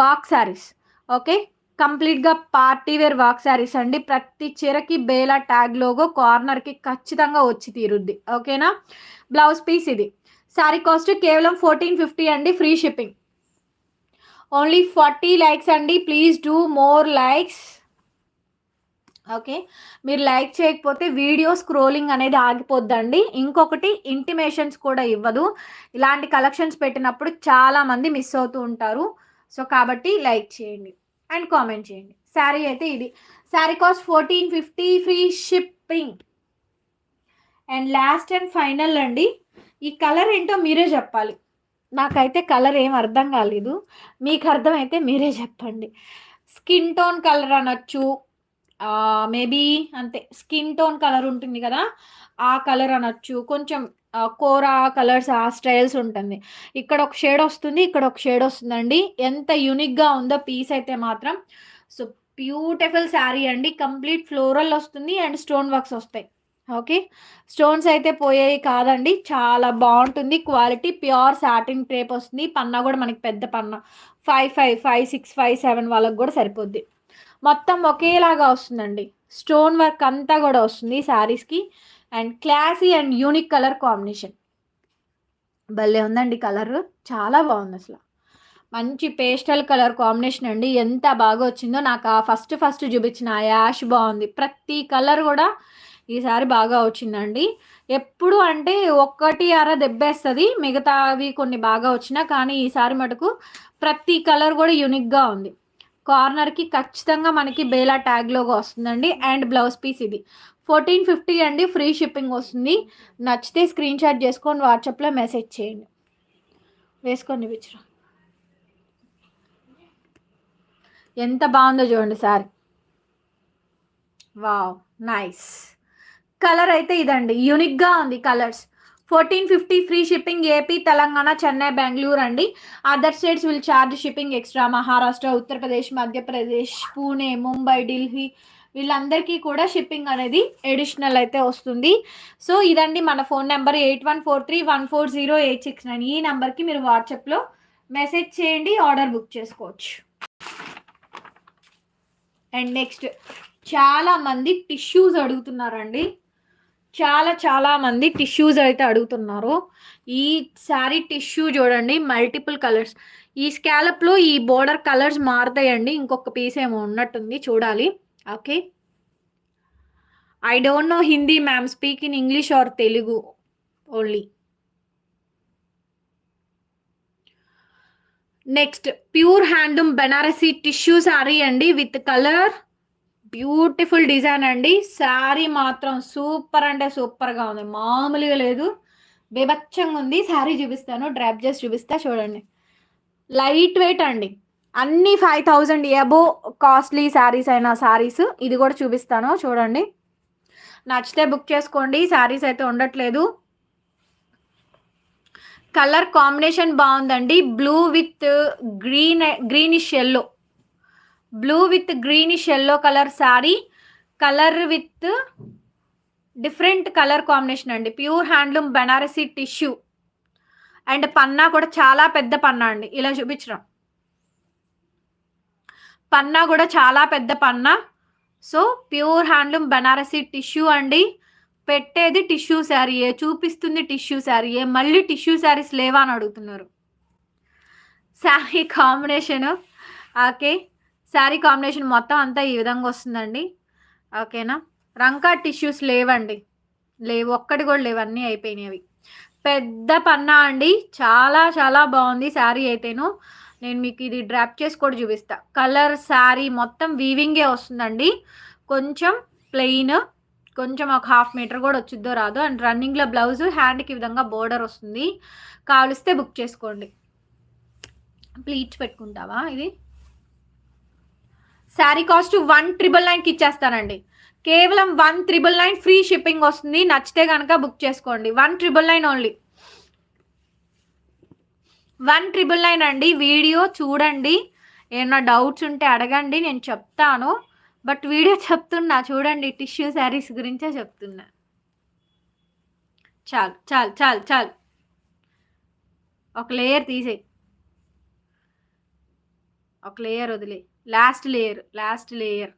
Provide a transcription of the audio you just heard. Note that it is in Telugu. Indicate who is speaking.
Speaker 1: వాక్ శారీస్. ఓకే? కంప్లీట్గా పార్టీ వేర్ వాక్ శారీస్ అండి. ప్రతి చీరకి బేలా ట్యాగ్ లోగో కార్నర్కి ఖచ్చితంగా వచ్చి తీరుద్ది. ఓకేనా? బ్లౌజ్ పీస్ ఇది. శారీ కాస్ట్ కేవలం ఫోర్టీన్ ఫిఫ్టీ అండి free shipping. Only forty likes అండి. Please do more likes. Okay? మీరు లైక్ చేయకపోతే వీడియో స్క్రోలింగ్ అనేది ఆగిపోద్దండి. ఇంకొకటి ఇంటిమేషన్స్ కూడా ఇవ్వదు. ఇలాంటి కలెక్షన్స్ పెట్టినప్పుడు చాలామంది మిస్ అవుతూ ఉంటారు. సో కాబట్టి లైక్ చేయండి అండ్ కామెంట్ చేయండి. శారీ అయితే ఇది. Sari cost fourteen fifty free shipping. And last and final అండి ఈ కలర్ ఏంటో మీరే చెప్పాలి. నాకైతే కలర్ ఏం అర్థం కాలేదు. మీకు అర్థమైతే మీరే చెప్పండి. స్కిన్ టోన్ కలర్ అనొచ్చు మేబీ అంతే. స్కిన్ టోన్ కలర్ ఉంటుంది కదా ఆ కలర్ అనొచ్చు. కొంచెం కోరా కలర్స్ ఆ స్టైల్స్ ఉంటుంది. ఇక్కడ ఒక షేడ్ వస్తుంది ఇక్కడ ఒక షేడ్ వస్తుందండి. ఎంత యూనిక్గా ఉందో పీస్ అయితే మాత్రం. సో బ్యూటిఫుల్ శారీ అండి. కంప్లీట్ ఫ్లోరల్ వస్తుంది అండ్ స్టోన్ వర్క్స్ వస్తాయి. ఓకే? స్టోన్స్ అయితే పోయేవి కాదండి. చాలా బాగుంటుంది. క్వాలిటీ ప్యూర్ సాటిన్ టేప్ వస్తుంది. పన్నా కూడా మనకి పెద్ద పన్నా. Five five five six five seven వాళ్ళకి కూడా సరిపోద్ది. మొత్తం ఒకేలాగా వస్తుందండి. స్టోన్ వర్క్ అంతా కూడా వస్తుంది శారీస్కి. And classy and unique colour combination. భలే ఉందండి కలర్. చాలా బాగుంది అసలు. మంచి పేస్టల్ కలర్ కాంబినేషన్ అండి. ఎంత బాగా వచ్చిందో నాకు ఆ ఫస్ట్ ఫస్ట్ చూపించిన ఆ యాష్ బాగుంది. ప్రతి కలర్ కూడా ఈసారి బాగా వచ్చిందండి. ఎప్పుడు అంటే ఒక్కటి అర దెబ్బేస్తుంది. మిగతావి కొన్ని బాగా వచ్చినా కానీ ఈసారి మటుకు ప్రతి కలర్ కూడా యూనిక్గా ఉంది. కార్నర్కి ఖచ్చితంగా మనకి బేలా ట్యాగ్లోగా వస్తుందండి అండ్ బ్లౌజ్ పీస్ ఇది. ఫోర్టీన్ ఫిఫ్టీ అండి ఫ్రీ షిప్పింగ్ వస్తుంది. నచ్చితే స్క్రీన్ షాట్ చేసుకొని వాట్సాప్లో మెసేజ్ చేయండి. వేసుకోండి విచ్రా ఎంత బాగుందో చూడండి సారీ. Wow nice. కలర్ అయితే ఇదండి యూనిక్గా ఉంది colours. Fourteen fifty free shipping AP Telangana Chennai Bengaluru అండి. Other states will charge shipping extra Maharashtra Uttar Pradesh Madhya Pradesh Pune Mumbai Delhi వీళ్ళందరికీ కూడా షిప్పింగ్ అనేది ఎడిషనల్ అయితే వస్తుంది. సో ఇదండి మన phone number eight one four three one four zero eight six nine ఈ నెంబర్కి మీరు వాట్సాప్లో మెసేజ్ చేయండి ఆర్డర్ బుక్ చేసుకోవచ్చు. అండ్ నెక్స్ట్ చాలామంది టిష్యూస్ అడుగుతున్నారండి. చాలా చాలా మంది టిష్యూస్ అయితే అడుగుతున్నారు. ఈ శారీ టిష్యూ చూడండి మల్టిపుల్ కలర్స్ ఈ స్కాలప్లో ఈ బోర్డర్ కలర్స్ మారుతాయండి. ఇంకొక పీస్ ఏమో ఉన్నట్టుంది చూడాలి. Okay I don't know Hindi ma'am speak in English or Telugu only next pure handloom Banarasi tissue sari అండి విత్ కలర్ బ్యూటిఫుల్ డిజైన్ అండి. శారీ మాత్రం సూపర్ అంటే సూపర్గా ఉంది. మామూలుగా లేదు. బేబచ్చంగా ఉంది. శారీ చూపిస్తాను. డ్రాప్ చేసి చూపిస్తా. చూడండి. లైట్ వెయిట్ అండి. అన్ని five thousand above costly saris అయిన శారీస్. ఇది కూడా చూపిస్తాను. చూడండి. నచ్చితే బుక్ చేసుకోండి. శారీస్ అయితే ఉండట్లేదు. కలర్ కాంబినేషన్ బాగుందండి. Blue with green greenish yellow. Blue with greenish yellow colour sari colour with different colour combination అండి. Pure handloom Banarasi tissue and పన్నా కూడా చాలా పెద్ద పన్నా అండి. ఇలా చూపించడం పన్నా కూడా చాలా పెద్ద పన్నా so pure handloom Banarasi tissue అండి. పెట్టేది టిష్యూ శారీయే చూపిస్తుంది టిష్యూ శారీయే మళ్ళీ టిష్యూ శారీస్ లేవా అని అడుగుతున్నారు. Sari combination okay sari combination మొత్తం అంతా ఈ విధంగా వస్తుందండి. ఓకేనా? రంకా టిష్యూస్ లేవండి. లేవు ఒక్కటి కూడా లేవు అన్నీ అయిపోయినాయి అవి. పెద్ద పన్నా అండి. చాలా చాలా బాగుంది శారీ అయితేను. నేను మీకు ఇది డ్రాప్ చేసి కూడా చూపిస్తా. కలర్ శారీ మొత్తం వీవింగే వస్తుందండి. కొంచెం ప్లెయిన్ కొంచెం ఒక హాఫ్ మీటర్ కూడా వచ్చిద్దో రాదు. అండ్ రన్నింగ్లో బ్లౌజ్ హ్యాండ్కి విధంగా బోర్డర్ వస్తుంది. కావలిస్తే బుక్ చేసుకోండి. ప్లీచ్ పెట్టుకుంటావా ఇది? శారీ కాస్ట్ వన్ ట్రిపుల్ నైన్కి ఇచ్చేస్తానండి. కేవలం one triple nine free shipping వస్తుంది. నచ్చితే కనుక బుక్ చేసుకోండి. One triple nine only. One triple nine అండి. వీడియో చూడండి. ఏమన్నా డౌట్స్ ఉంటే అడగండి. నేను చెప్తాను. బట్ వీడియో చెప్తున్నా. చూడండి. టిష్యూ శారీస్ గురించే చెప్తున్నా. చాలు చాలు చాలు చాలు. ఒక లేయర్ తీసేయి. ఒక లేయర్ వదిలే లాస్ట్ లేయర్ లాస్ట్ లేయర్.